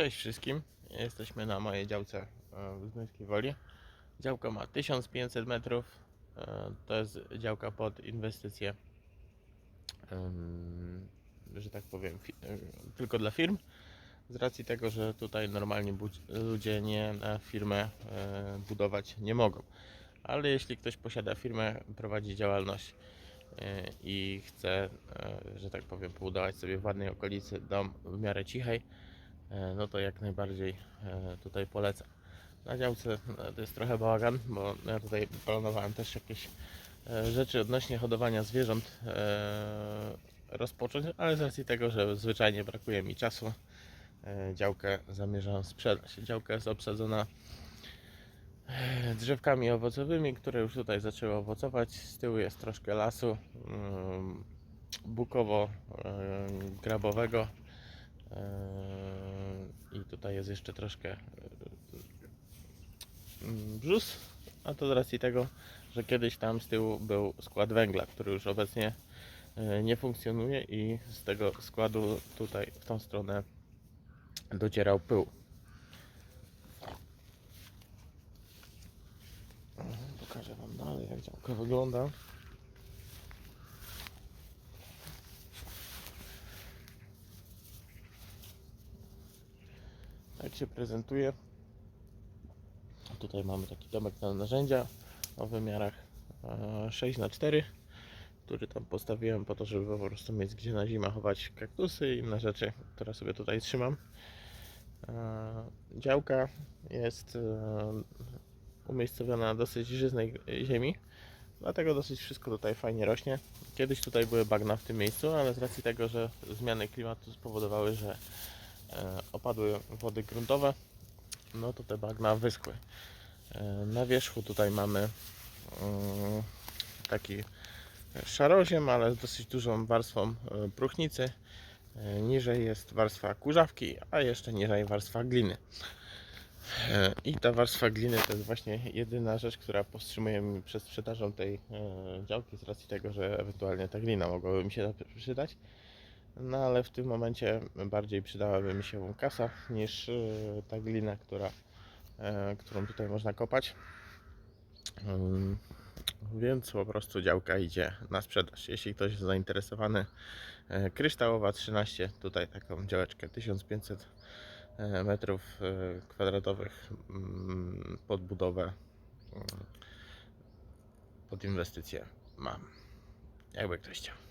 Cześć wszystkim. Jesteśmy na mojej działce e, w Zduńskiej Woli. Działka ma 1500 metrów. E, To jest działka pod inwestycje, że tak powiem, e, tylko dla firm. Z racji tego, że tutaj normalnie ludzie nie na firmę budować nie mogą. Ale jeśli ktoś posiada firmę, prowadzi działalność i chce, że tak powiem, pobudować sobie w ładnej okolicy dom w miarę cichej, no to jak najbardziej e, tutaj polecam. Na działce e, to jest trochę bałagan, bo ja tutaj planowałem też jakieś e, rzeczy odnośnie hodowania zwierząt e, rozpocząć, ale z racji tego, że zwyczajnie brakuje mi czasu, e, działkę zamierzam sprzedać. Działka jest obsadzona e, drzewkami owocowymi, które już tutaj zaczęły owocować. Z tyłu jest troszkę lasu mm, bukowo-grabowego. Jest jeszcze troszkę mm, brzus, a to z racji tego, że kiedyś tam z tyłu był skład węgla, który już obecnie e, nie funkcjonuje i z tego składu tutaj w tą stronę docierał pył. Pokażę Wam dalej jak działka wygląda. Jak się prezentuje. Tutaj mamy taki domek na narzędzia o wymiarach e, 6 na 4 który tam postawiłem po to, żeby po prostu mieć gdzie na zimę chować kaktusy i inne rzeczy, które sobie tutaj trzymam. E, Działka jest e, umiejscowiona na dosyć żyznej ziemi, dlatego dosyć wszystko tutaj fajnie rośnie. Kiedyś tutaj były bagna w tym miejscu, ale z racji tego, że zmiany klimatu spowodowały, że e, opadły wody gruntowe, no to te bagna wyschły. E, Na wierzchu tutaj mamy mm, taki szaroziem, ale z dosyć dużą warstwą e, próchnicy. E, Niżej jest warstwa kurzawki, a jeszcze niżej warstwa gliny. E, I ta warstwa gliny to jest właśnie jedyna rzecz, która powstrzymuje mnie przed sprzedażą tej e, działki z racji tego, że ewentualnie ta glina mogłaby mi się przydać. No ale w tym momencie bardziej przydałaby mi się kasa niż e, ta glina, która, e, którą tutaj można kopać. Ym, Więc po prostu działka idzie na sprzedaż. Jeśli ktoś jest zainteresowany, e, kryształowa 13, tutaj taką działeczkę 1500 e, metrów kwadratowych mm, pod budowę, mm, pod inwestycje mam. Jakby ktoś chciał.